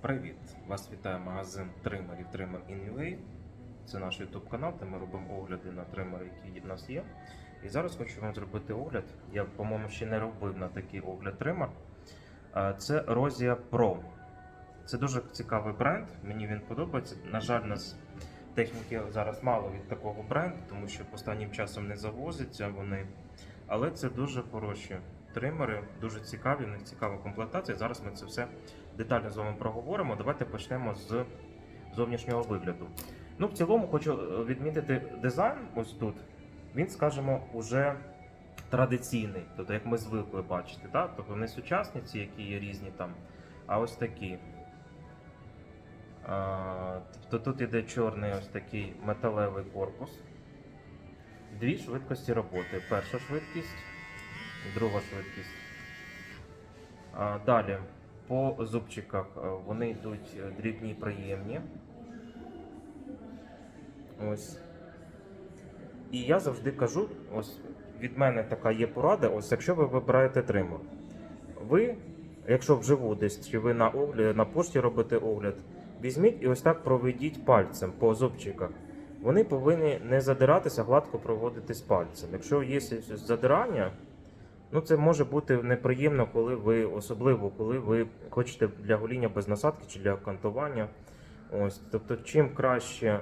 Привіт! Вас вітає магазин тримерів Trimmer in Це наш YouTube канал, де ми робимо огляди на тримери, які в нас є. І зараз хочу вам зробити огляд. Я, по-моєму, ще не робив на такий огляд тример. Це Rosia Pro. Це дуже цікавий бренд, мені він подобається. На жаль, нас техніки зараз мало від такого бренду, тому що останнім часом не завозяться вони. Але це дуже хороші тримери, дуже цікаві, в них цікава комплектація. Зараз ми це все детально з вами проговоримо. Давайте почнемо з зовнішнього вигляду. Ну, в цілому хочу е, відмітити дизайн ось тут. Він, скажімо, уже традиційний, тобто як ми звикли бачити. Так? Тобто не сучасні ці, які є різні там, а ось такі. Тобто тут іде чорний ось такий металевий корпус. Дві швидкості роботи. Перша швидкість, друга швидкість. А, далі по зубчиках е, вони йдуть е, дрібні, приємні. Ось. І я завжди кажу: ось від мене така є порада. Ось якщо ви вибираєте тример, ви, якщо вживу десь, чи ви на огляд, на пошті робите огляд, візьміть і ось так проведіть пальцем по зубчиках. Вони повинні не задиратися, гладко проводитись пальцем. Якщо є задирання, ну це може бути неприємно, коли ви, особливо коли ви хочете для гоління без насадки чи для кантування. Ось, тобто, чим краще е,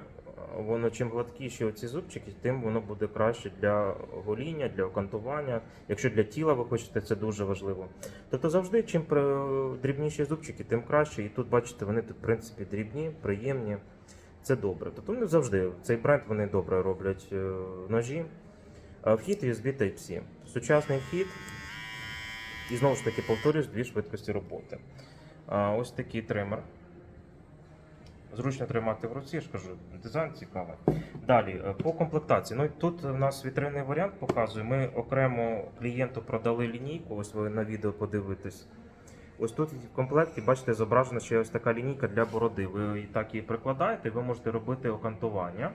воно, чим гладкіші оці зубчики, тим воно буде краще для гоління, для кантування. Якщо для тіла ви хочете, це дуже важливо. Тобто завжди, чим дрібніші зубчики, тим краще. І тут бачите, вони тут в принципі дрібні, приємні. Це добре. Тобто не завжди цей бренд вони добре роблять е, ножі. А Вхід USB Type-C. Сучасний вхід. І знову ж таки повторюсь, дві швидкості роботи. Ось такий тример. Зручно тримати в руці, я ж кажу, дизайн цікавий. Далі, е, по комплектації. Ну тут у нас вітринний варіант показує. Ми окремо клієнту продали лінійку, ось ви на відео подивитесь. Ось тут в комплекті, бачите, зображена ще ось така лінійка для бороди. Ви так її прикладаєте, ви можете робити окантування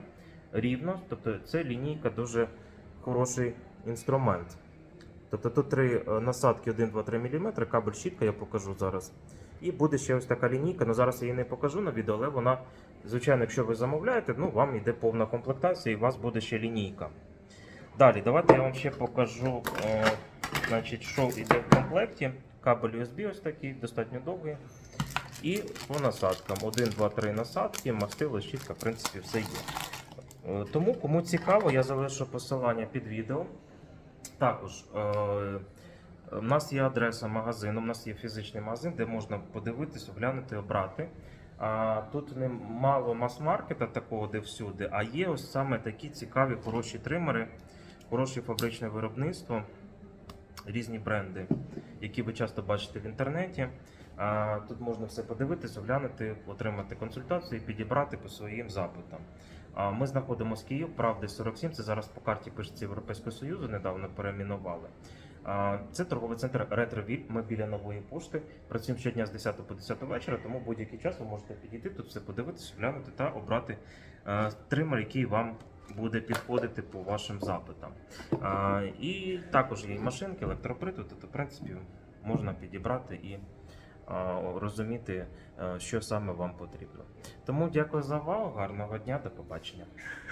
рівно. Тобто це лінійка дуже хороший інструмент. Тобто тут три е, насадки 1, 2, 3 мм, кабель щітка я покажу зараз. І буде ще ось така лінійка. Ну зараз я її не покажу на відео, але вона, звичайно, якщо ви замовляєте, ну вам йде повна комплектація і у вас буде ще лінійка. Далі, давайте я вам ще покажу, е, значить, що йде в комплекті. Кабель USB ось такий, достатньо довгий. І по насадкам. 1, 2, 3 насадки, мастило, щітка, в принципі, все є. Е, Тому, кому цікаво, я залишу посилання під відео. Також е, у нас є адреса магазину, у нас є фізичний магазин, де можна подивитись, оглянути, обрати. А тут не мало мас-маркета такого, де всюди, а є ось саме такі цікаві, хороші тримери, хороше фабричне виробництво, різні бренди, які ви часто бачите в інтернеті. Тут можна все подивитись, оглянути, отримати консультацію і підібрати по своїм запитам. Ми знаходимося Київ, правди 47. Це зараз по карті пишеться Європейського Союзу, недавно перейменували. Це торговий центр Ретровіль. Ми біля нової пошти. Працюємо щодня з 10 по 10 вечора, тому будь-який час ви можете підійти тут, все подивитися, глянути та обрати тример, який вам буде підходити по вашим запитам. І також є і машинки, електроприту, тобто, в принципі, можна підібрати і розуміти, е, що саме вам потрібно. Тому дякую за увагу, гарного дня, до побачення.